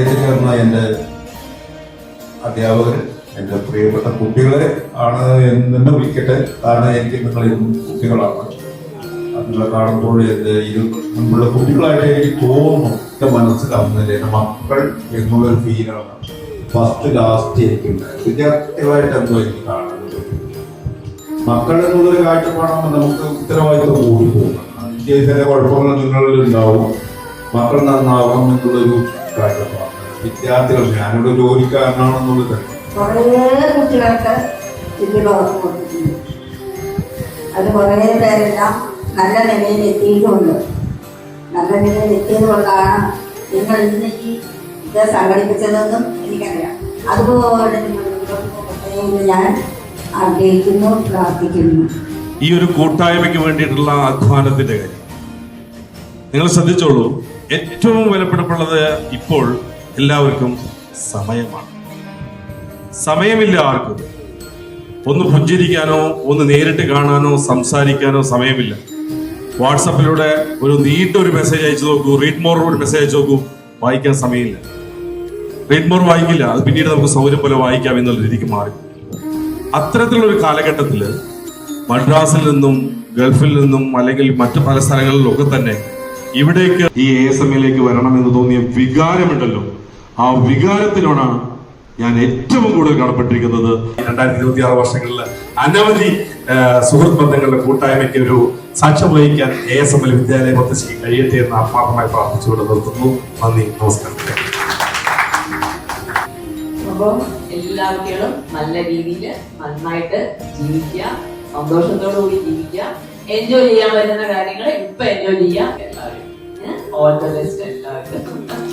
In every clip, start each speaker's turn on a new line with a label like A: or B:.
A: എത്തിച്ചേർന്ന എന്റെ അധ്യാപകർ എന്റെ പ്രിയപ്പെട്ട കുട്ടികളെ ആണ് എന്നെ വിളിക്കട്ടെ. കാരണം എനിക്ക് നിങ്ങൾ കുട്ടികളാണ്. നിങ്ങളെ കാണുമ്പോൾ എന്റെ ഇരു മുമ്പുള്ള കുട്ടികളായിട്ട് എനിക്ക് തോന്നുന്നു. എന്റെ മനസ്സിലാവുന്നില്ല എന്റെ മക്കൾ എന്നുള്ളൊരു ഫീലാണ് ഫസ്റ്റ് ലാസ്റ്റ് എനിക്കുണ്ടായത് വിദ്യാർത്ഥികളായിട്ട് എന്തോ എനിക്ക് കാണുന്നത് മക്കൾ എന്നുള്ളൊരു കാഴ്ചപ്പാടാകുമ്പോൾ നമുക്ക് ഉത്തരവാദിത്വം കൂടി പോകും. ചില കുഴപ്പങ്ങൾ നിങ്ങളിൽ ഉണ്ടാവും. മക്കൾ നന്നാവണം എന്നുള്ളൊരു കാഴ്ചപ്പാട്. വിദ്യാർത്ഥികൾ ഞാനിവിടെ ജോലിക്കാരനാണെന്നുള്ളത്
B: കുറേ കുട്ടികൾക്ക് ഇതിൽ ഉറപ്പ് കൊടുത്തിട്ടുണ്ട് അത് കുറേ പേരെല്ലാം നല്ല നിലയിൽ എത്തിയിട്ടുമുണ്ട് നല്ല നിലയിൽ എത്തിയതുകൊണ്ടാണ് നിങ്ങൾ ഇന്ന് ഈ ഇത് സംഘടിപ്പിച്ചതെന്നും എനിക്കറിയാം. അതുപോലെ നിങ്ങൾ ഞാൻ ആഗ്രഹിക്കുന്നു പ്രാർത്ഥിക്കുന്നു.
C: ഈ ഒരു കൂട്ടായ്മയ്ക്ക് വേണ്ടിയിട്ടുള്ള അധ്വാനത്തിന്റെ കാര്യം. നിങ്ങൾ ശ്രദ്ധിച്ചോളൂ ഏറ്റവും വിലപ്പെടപ്പെടുന്നത് ഇപ്പോൾ എല്ലാവർക്കും സമയമാണ്. സമയമില്ല ആർക്കും. ഒന്ന് പുഞ്ചിരിക്കാനോ ഒന്ന് നേരിട്ട് കാണാനോ സംസാരിക്കാനോ സമയമില്ല. വാട്സപ്പിലൂടെ ഒരു നീണ്ട ഒരു മെസ്സേജ് അയച്ചു നോക്കൂ. റീഡ് മോർ ഒരു മെസ്സേജ് അയച്ചു നോക്കൂ. വായിക്കാൻ സമയമില്ല. റീഡ് മോർ വായിക്കില്ല. അത് പിന്നീട് നമുക്ക് സൗകര്യം പോലെ വായിക്കാം എന്നുള്ള രീതിക്ക് മാറി. അത്തരത്തിലുള്ള ഒരു കാലഘട്ടത്തിൽ മദ്രാസിൽ നിന്നും ഗൾഫിൽ നിന്നും അല്ലെങ്കിൽ മറ്റു പല സ്ഥലങ്ങളിലും ഒക്കെ തന്നെ ഇവിടേക്ക് ഈ എ എസ് എമ്മിലേക്ക് വരണമെന്ന് തോന്നിയ വികാരമുണ്ടല്ലോ. ആ വികാരത്തിനോടാണ് ഞാൻ ഏറ്റവും കൂടുതൽ കടപ്പെട്ടിരിക്കുന്നത്. രണ്ടായിരത്തി ഇരുപത്തി ആറ് വർഷങ്ങളിൽ അനവധി സുഹൃത്ത് ബന്ധങ്ങളുടെ കൂട്ടായ്മയ്ക്ക് ഒരു സാക്ഷ്യം വഹിക്കാൻ എ എസ് എം എൽ വിദ്യാലയ മുത്തശ്ശിക്ക് കഴിയട്ടെ എന്ന് ആത്മാർത്ഥമായി പ്രാർത്ഥിച്ചുകൊണ്ട് നിർത്തുന്നു. നന്ദി നമസ്കാരം.
D: എല്ലാ കുട്ടികളും നല്ല രീതിയിൽ നന്നായിട്ട് ജീവിക്കുക സന്തോഷത്തോടു കൂടി ജീവിക്കുക എൻജോയ് ചെയ്യാൻ പറ്റുന്ന കാര്യങ്ങൾ ഇപ്പൊ എൻജോയ് ചെയ്യാം എല്ലാവരും. ഓൾ ദ ബെസ്റ്റ് എല്ലാവർക്കും.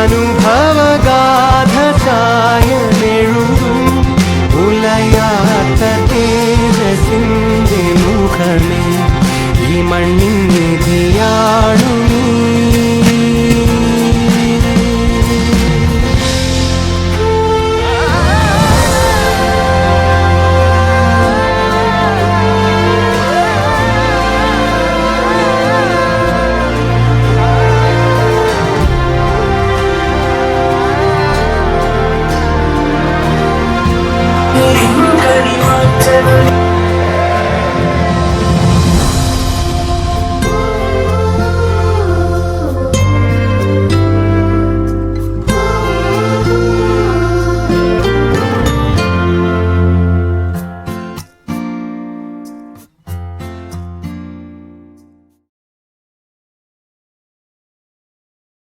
E: അനുഭവഗാധസായനെഴുതും ഉലയാത്ത തേജസിന്റെ മുഖമേ. ഈ മണ്ണിൻ